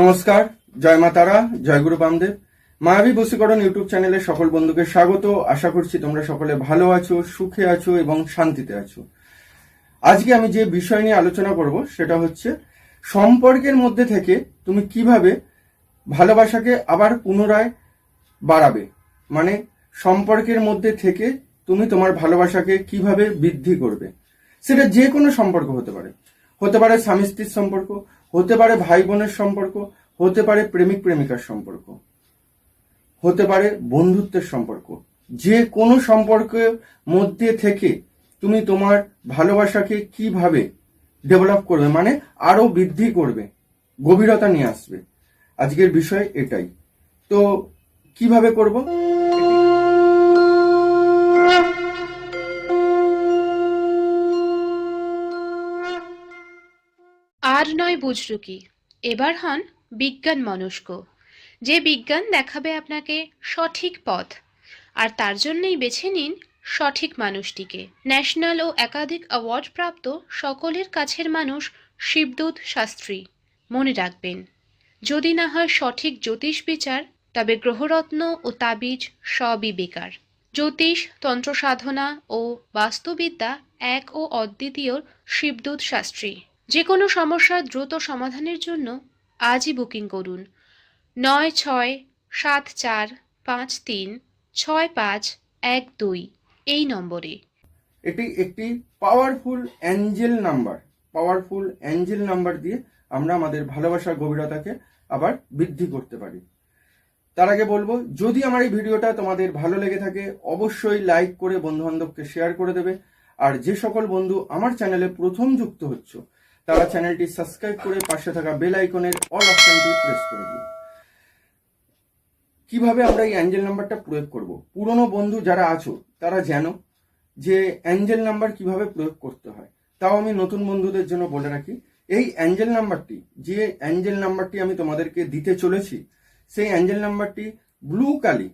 নমস্কার, জয় মা তারা, জয় গুরু বামদেব। মায়াবী বসীকরণ ইউটিউব চ্যানেলে সকল বন্ধুকে স্বাগত। আশা করছি তোমরা সকলে ভালো আছো, সুখে আছো এবং শান্তিতে আছো। আজকে আমি যে বিষয় নিয়ে আলোচনা করব সেটা হচ্ছে সম্পর্কের মধ্যে থেকে তুমি কীভাবে ভালোবাসাকে আবার পুনরায় বাড়াবে? মানে সম্পর্কের মধ্যে থেকে তুমি তোমার ভালোবাসাকে কীভাবে বৃদ্ধি করবে? সেটা যে কোনো সম্পর্ক হতে পারে। হতে পারে স্বামী স্ত্রীর সম্পর্ক হতে পারে ভাই বোনের সম্পর্ক, হতে পারে প্রেমিক প্রেমিকার সম্পর্ক, হতে পারে বন্ধুত্বের সম্পর্ক। যে কোনো সম্পর্কের মধ্যে থেকে তুমি তোমার ভালোবাসাকে কীভাবে ডেভেলপ করবে মানে আরও বৃদ্ধি করবে, গভীরতা নিয়ে আসবে। আজকের বিষয় এটাই। তো কীভাবে করব? নয় বুঝলু কি এবার হন বিজ্ঞান মনস্ক, যে বিজ্ঞান দেখাবে আপনাকে সঠিক পথ, আর তার জন্যই বেছে নিন সঠিক মানুষটিকে। ন্যাশনাল ও একাধিক অ্যাওয়ার্ড প্রাপ্ত সকলের কাছের মানুষ শিবদূত শাস্ত্রী, মনে রাখবেন, যদি না হয় সঠিক জ্যোতিষ বিচার, তবে গ্রহরত্ন ও তাবিজ সবই বেকার। জ্যোতিষ তন্ত্র সাধনা ও বাস্তুবিদ্যা এক ও অদ্বিতীয় শিবদূত শাস্ত্রী। যে কোনো সমস্যার দ্রুত সমাধানের জন্য আজই বুকিং করুন। নয় ছয় সাত চার পাঁচ তিন ছয় পাঁচ এক দুই এই নম্বরে। এটি একটি powerful angel number powerful angel number দিয়ে আমরা আমাদের ভালোবাসার গভীরতাকে আবার বৃদ্ধি করতে পারি। তার আগে বলব, যদি আমার এই ভিডিওটা তোমাদের ভালো লেগে থাকে, অবশ্যই লাইক করে বন্ধু বান্ধবকে শেয়ার করে দেবে। আর যে সকল বন্ধু আমার চ্যানেলে প্রথম যুক্ত হচ্ছ তারা চ্যানেলটি সাবস্ক্রাইব করে পাশে থাকা বেল আইকনের অল অপশনটি প্রেস করে দিও কীভাবে আমরা এই অ্যাঞ্জেল নাম্বারটা প্রয়োগ করব? পুরনো বন্ধু যারা আছো, তারা জানো যে অ্যাঞ্জেল নাম্বার কীভাবে প্রয়োগ করতে হয়। তাও আমি নতুন বন্ধুদের জন্য বলে রাখি, এই অ্যাঞ্জেল নাম্বারটি, যে অ্যাঞ্জেল নাম্বারটি আমি তোমাদেরকে দিতে চলেছি, সেই অ্যাঞ্জেল নাম্বারটি ব্লু কালি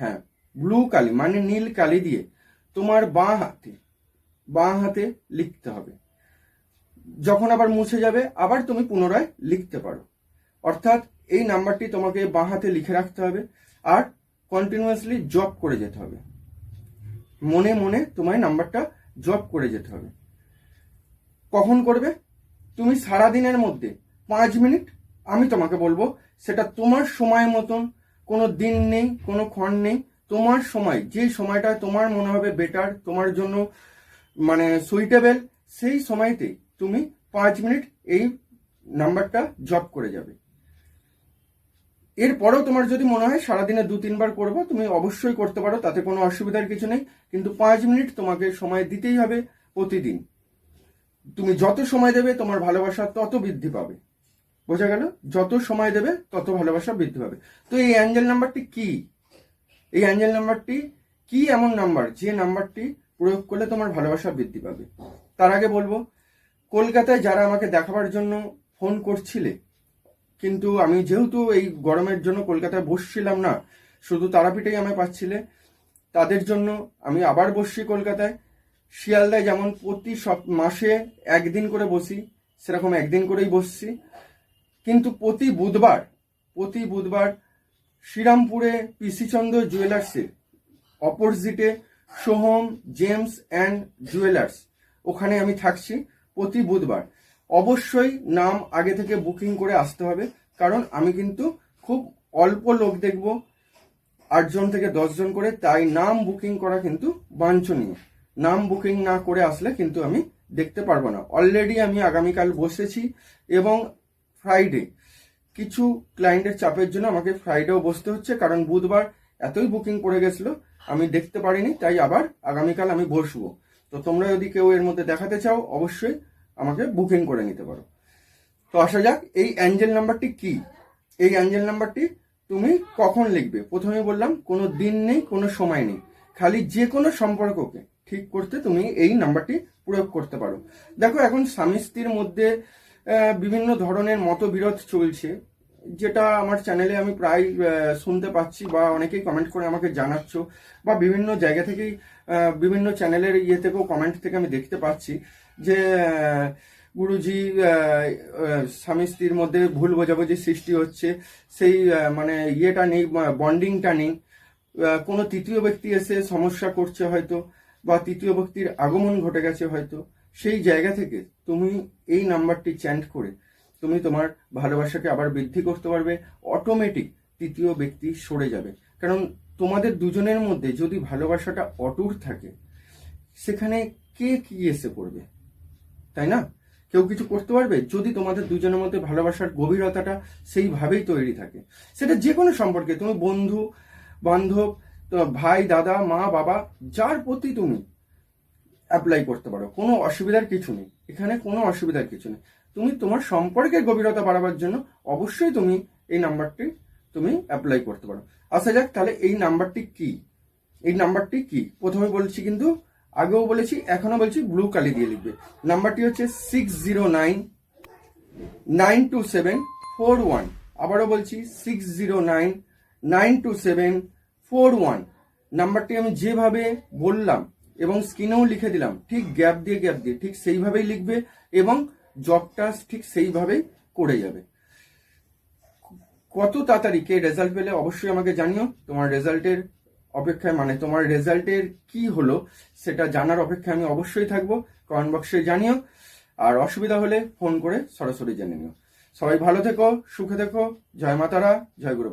হ্যাঁ ব্লু কালি মানে নীল কালি দিয়ে তোমার বাঁ হাতে বাঁ হাতে লিখতে হবে। যখন আবার মুছে যাবে, আবার তুমি পুনরায় লিখতে পারো। অর্থাৎ এই নাম্বারটি তোমাকে বাঁ হাতে লিখে রাখতে হবে আর কন্টিনিউয়াসলি জব করে যেতে হবে। মনে মনে তোমায় নাম্বারটা জব করে যেতে হবে। কখন করবে? তুমি সারা দিনের মধ্যে, পাঁচ মিনিট, আমি তোমাকে বলব, সেটা তোমার সময় মতন, কোনো দিন নেই, কোনো ক্ষণ নেই, তোমার সময় যে সময়টা তোমার মনে হবে বেটার তোমার জন্য মানে সুইটেবল সেই সময়তে তুমি পাঁচ মিনিট এই নাম্বারটা জব করে যাবে। এরপরেও তোমার যদি মনে হয় সারাদিনে দু, তিনবার করব, তুমি অবশ্যই করতে পারো, তাতে কোনো অসুবিধার কিছু নেই। কিন্তু পাঁচ মিনিট তোমাকে সময় দিতেই হবে প্রতিদিন। তুমি যত সময় দেবে, তোমার ভালোবাসা তত বৃদ্ধি পাবে। বোঝা গেল? যত সময় দেবে, তত ভালোবাসা বৃদ্ধি পাবে। তো এই অ্যাঞ্জেল নাম্বারটি কি? এই অ্যাঞ্জেল নাম্বারটি কি এমন নাম্বার যে নাম্বারটি প্রয়োগ করলে তোমার ভালোবাসা বৃদ্ধি পাবে? তার আগে বলব কলকাতায় যারা আমাকে দেখাবার জন্য ফোন করছিলে, কিন্তু আমি যেহেতু এই গরমের জন্য কলকাতায় বসছিলাম না, শুধু তারাপীঠেই আমায় পাচ্ছিলে, তাদের জন্য আমি আবার বসছি কলকাতায়। শিয়ালদায় যেমন প্রতি সব মাসে একদিন করে বসি, সেরকম একদিন করেই বসছি। কিন্তু প্রতি বুধবার প্রতি বুধবার শ্রীরামপুরে পিসিচন্দ্র জুয়েলার্সের অপোজিটে সোহম, জেমস অ্যান্ড জুয়েলার্স, ওখানে আমি থাকছি। প্রতি বুধবার। অবশ্যই নাম আগে থেকে বুকিং করে আসতে হবে, কারণ আমি কিন্তু খুব অল্প লোক দেখব, আটজন থেকে দশজন করে, তাই নাম বুকিং করা কিন্তু বাঞ্ছনীয়। নাম বুকিং না করে আসলে কিন্তু আমি দেখতে পারব না। অলরেডি আমি আগামীকাল বসেছি এবং ফ্রাইডে কিছু ক্লায়েন্টের চাপের জন্য আমাকে ফ্রাইডেও বসতে হচ্ছে, কারণ বুধবার এতই বুকিং পড়ে গেছিল, আমি দেখতে পারিনি, তাই আবার আগামীকাল আমি বসবো। তো তোমরা যদি কেউ এর মধ্যে দেখাতে চাও, অবশ্যই আমাকে বুকিং করে নিতে পারো। তো আসা যাক, এই অ্যাঞ্জেল নাম্বারটি কি? এই অ্যাঞ্জেল নাম্বারটি তুমি কখন লিখবে? প্রথমে বললাম, কোনো দিন নেই, কোনো সময় নেই। খালি যে কোনো সম্পর্ককে ঠিক করতে তুমি এই নাম্বারটি প্রয়োগ করতে পারো। দেখো, এখন স্বামী স্ত্রীর মধ্যে বিভিন্ন ধরনের মতবিরোধ চলছে, যেটা আমার চ্যানেলে আমি প্রায় শুনতে পাচ্ছি বা অনেকেই কমেন্ট করে আমাকে জানাচ্ছ, বা বিভিন্ন জায়গা থেকেই বিভিন্ন চ্যানেলের ইয়ে থেকেও কমেন্ট থেকে আমি দেখতে পাচ্ছি যে গুরুজি স্বামী স্ত্রীর মধ্যে ভুল বোঝাবুঝি সৃষ্টি হচ্ছে। সেই মানে ইয়েটা নেই বন্ডিংটা নেই। কোনো তৃতীয় ব্যক্তি এসে সমস্যা করছে হয়তো, বা তৃতীয় ব্যক্তির আগমন ঘটে গেছে হয়তো। সেই জায়গা থেকে তুমি এই নাম্বারটি চ্যান্ট করে তুমি তোমার ভালোবাসাকে আবার বৃদ্ধি করতে পারবে। অটোমেটিক তৃতীয় ব্যক্তি সরে যাবে। কারণ তোমাদের দুজনের মধ্যে যদি ভালোবাসাটা অটুট থাকে, সেখানে কে কি এসে করবে তাই না? কেউ কিছু করতে পারবে? যদি তোমাদের দুজনের মধ্যে ভালোবাসার গভীরতাটা সেইভাবেই তৈরি থাকে। সেটা যে কোনো সম্পর্কে, তুমি বন্ধু, বান্ধব ভাই, দাদা, মা, বাবা, যার প্রতি তুমি অ্যাপ্লাই করতে পারো, কোনো অসুবিধার কিছু নেই। এখানে কোনো অসুবিধার কিছু নেই। তুমি তোমার সম্পর্কের গভীরতা বাড়াবার জন্য অবশ্যই তুমি এই নাম্বারটি তুমি অ্যাপ্লাই করতে পারো। আসা যাক, তাহলে এই নাম্বারটি কি? এই নাম্বারটি কি? প্রথমে বলছি কিন্তু, আগেও বলেছি এখনও বলছি ব্লু কালি দিয়ে লিখবে। নাম্বারটি হচ্ছে six zero nine nine two seven four one আবারও বলছি six zero nine nine two seven four one নাম্বারটি আমি যেভাবে বললাম এবং স্ক্রিনেও লিখে দিলাম, ঠিক গ্যাপ দিয়ে গ্যাপ দিয়ে, ঠিক সেইভাবেই লিখবে এবং জবটা ঠিক সেইভাবেই করে যাবে। কত তাড়াতাড়ি কে রেজাল্ট পেলে অবশ্যই আমাকে জানিও। তোমার রেজাল্টের অপেক্ষায় মানে তোমার রেজাল্টের কি হলো সেটা জানার অপেক্ষায় আমি অবশ্যই থাকব। কমেন্ট বক্সে জানিও। আর অসুবিধা হলে ফোন করে সরাসরি জেনে নিও। সবাই ভালো থেকো, সুখে থেকো। জয় মাতারা, জয় গুরু